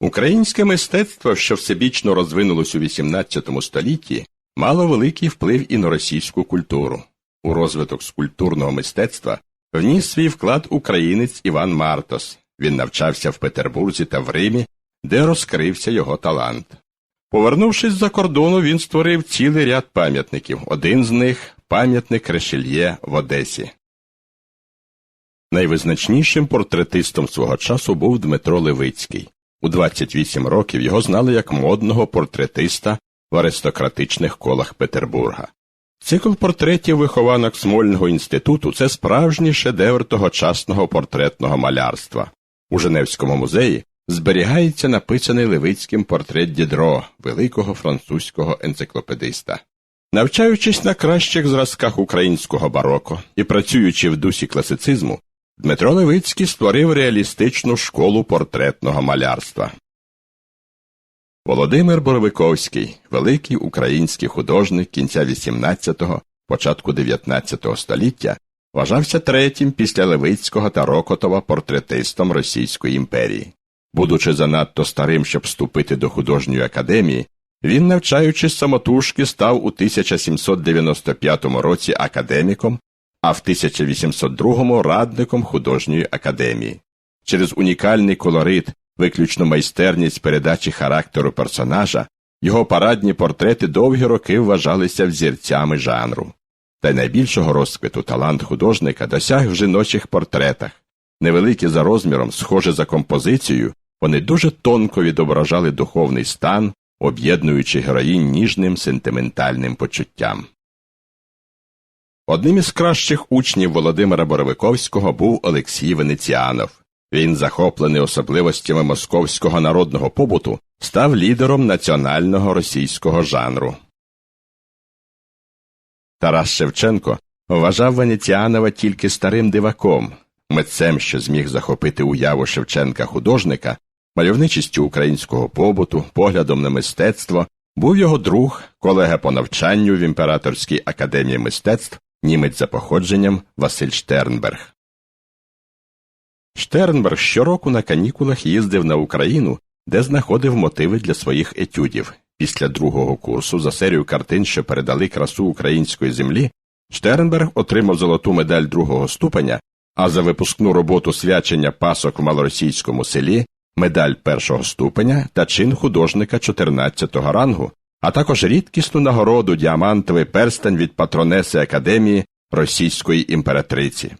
Українське мистецтво, що всебічно розвинулось у XVIII столітті, мало великий вплив і на російську культуру. У розвиток скульптурного мистецтва вніс свій вклад українець Іван Мартос. Він навчався в Петербурзі та в Римі, де розкрився його талант. Повернувшись за кордону, він створив цілий ряд пам'ятників. Один з них пам'ятник Решельє в Одесі. Найвизначнішим портретистом свого часу був Дмитро Левицький. У 28 років його знали як модного портретиста в аристократичних колах Петербурга. Цикл портретів вихованок Смольного інституту це справжній шедевр тогочасного портретного малярства. У Женевському музеї зберігається написаний Левицьким портрет Дідро, великого французького енциклопедиста. Навчаючись на кращих зразках українського бароко і працюючи в дусі класицизму, Дмитро Левицький створив реалістичну школу портретного малярства. Володимир Боровиковський, великий український художник кінця XVIII, початку XIX століття, вважався третім після Левицького та Рокотова портретистом Російської імперії. Будучи занадто старим, щоб вступити до художньої академії, він, навчаючись самотужки, став у 1795 році академіком, а в 1802 радником художньої академії. Через унікальний колорит, виключно майстерність передачі характеру персонажа, його парадні портрети довгі роки вважалися взірцями жанру. Та й найбільшого розквіту талант художника досяг в жіночих портретах. Невеликі за розміром, схожі за композицією, вони дуже тонко відображали духовний стан, об'єднуючи героїнь ніжним сентиментальним почуттям. Одним із кращих учнів Володимира Боровиковського був Олексій Венеціанов. Він, захоплений особливостями московського народного побуту, став лідером національного російського жанру. Тарас Шевченко вважав Венеціанова тільки старим диваком, митцем, що зміг захопити уяву Шевченка художника, мальовничістю українського побуту, поглядом на мистецтво, був його друг, колега по навчанню в Імператорській академії мистецтв, німець за походженням Василь Штернберг. Штернберг щороку на канікулах їздив на Україну, де знаходив мотиви для своїх етюдів. Після другого курсу за серію картин, що передали красу української землі, Штернберг отримав золоту медаль другого ступеня, а за випускну роботу свячення пасок в малоросійському селі медаль першого ступеня та чин художника 14-го рангу, а також рідкісну нагороду діамантовий перстень від патронеси Академії Російської імператриці.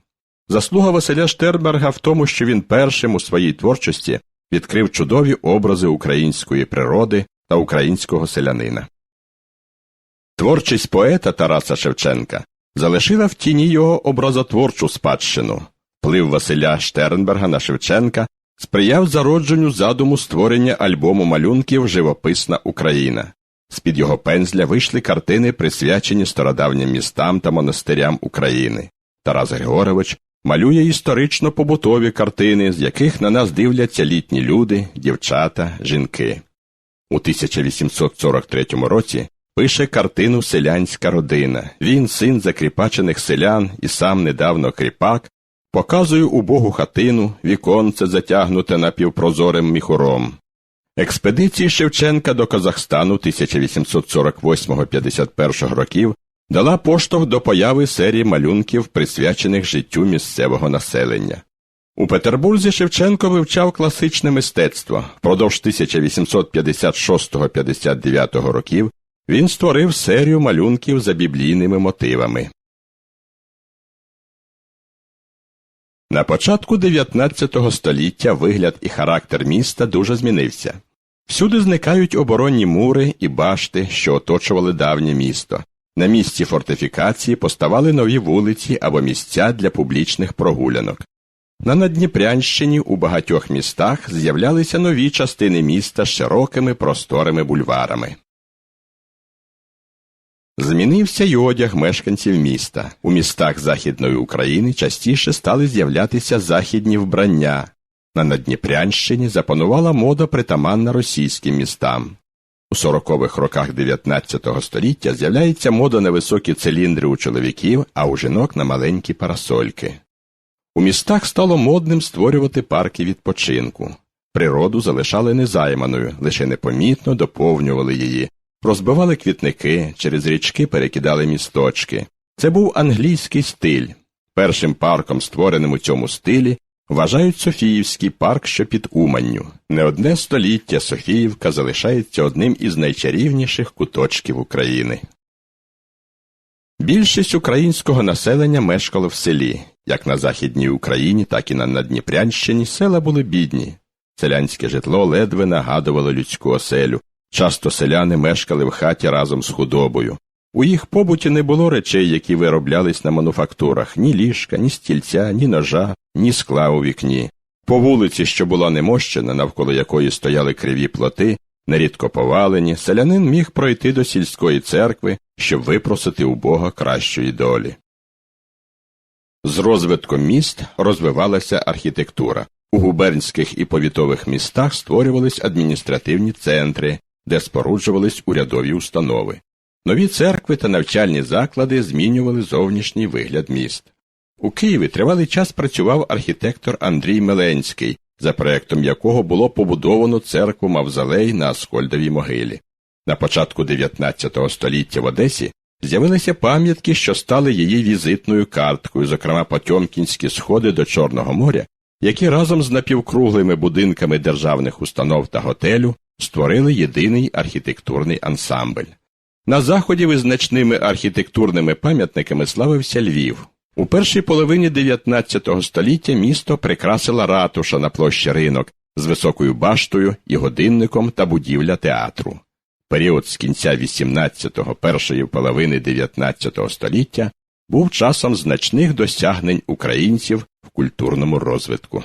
Заслуга Василя Штерберга в тому, що він першим у своїй творчості відкрив чудові образи української природи та українського селянина. Творчість поета Тараса Шевченка залишила в тіні його образотворчу спадщину. Вплив Василя Штернберга на Шевченка сприяв зародженню задуму створення альбому малюнків Живописна Україна. З під його пензля вийшли картини, присвячені стародавнім містам та монастирям України. Тарас Григорович малює історично побутові картини, з яких на нас дивляться літні люди, дівчата, жінки. У 1843 році пише картину Селянська родина. Він, син закріпачених селян і сам недавно кріпак, показує убогу хатину, віконце затягнуте напівпрозорим міхуром. Експедиції Шевченка до Казахстану 1848-51 років дала поштовх до появи серії малюнків, присвячених життю місцевого населення. У Петербурзі Шевченко вивчав класичне мистецтво. Впродовж 1856-59 років він створив серію малюнків за біблійними мотивами. На початку 19 століття вигляд і характер міста дуже змінився. Всюди зникають оборонні мури і башти, що оточували давнє місто. На місці фортифікації поставали нові вулиці або місця для публічних прогулянок. На Надніпрянщині у багатьох містах з'являлися нові частини міста з широкими просторими бульварами. Змінився й одяг мешканців міста. У містах Західної України частіше стали з'являтися західні вбрання. На Надніпрянщині запанувала мода притаманна російським містам. У 40-х роках 19 століття з'являється мода на високі циліндри у чоловіків, а у жінок на маленькі парасольки. У містах стало модним створювати парки відпочинку. природу залишали незайманою, лише непомітно доповнювали її, розбивали квітники, через річки перекидали місточки. Це був англійський стиль. Першим парком, створеним у цьому стилі, вважають Софіївський парк, що під Уманню. Не одне століття Софіївка залишається одним із найчарівніших куточків України. Більшість українського населення мешкало в селі. Як на Західній Україні, так і на Надніпрянщині села були бідні. Селянське житло ледве нагадувало людську оселю. Часто селяни мешкали в хаті разом з худобою. У їх побуті не було речей, які вироблялись на мануфактурах ні ліжка, ні стільця, ні ножа, ні скла у вікні. По вулиці, що була немощена, навколо якої стояли криві плоти, нерідко повалені, селянин міг пройти до сільської церкви, щоб випросити у Бога кращої долі. З розвитком міст розвивалася архітектура. У губернських і повітових містах створювались адміністративні центри, де споруджувались урядові установи. Нові церкви та навчальні заклади змінювали зовнішній вигляд міст. У Києві тривалий час працював архітектор Андрій Меленський, за проектом якого було побудовано церкву Мавзолей на Аскольдовій могилі. На початку 19 століття в Одесі з'явилися пам'ятки, що стали її візитною карткою, зокрема Потьомкінські сходи до Чорного моря, які разом з напівкруглими будинками державних установ та готелю створили єдиний архітектурний ансамбль. На заході визначними архітектурними пам'ятниками славився Львів. У першій половині 19 століття місто прикрасила ратуша на площі ринок з високою баштою і годинником та будівля театру. Період з кінця 18-го, першої половини 19 століття був часом значних досягнень українців в культурному розвитку.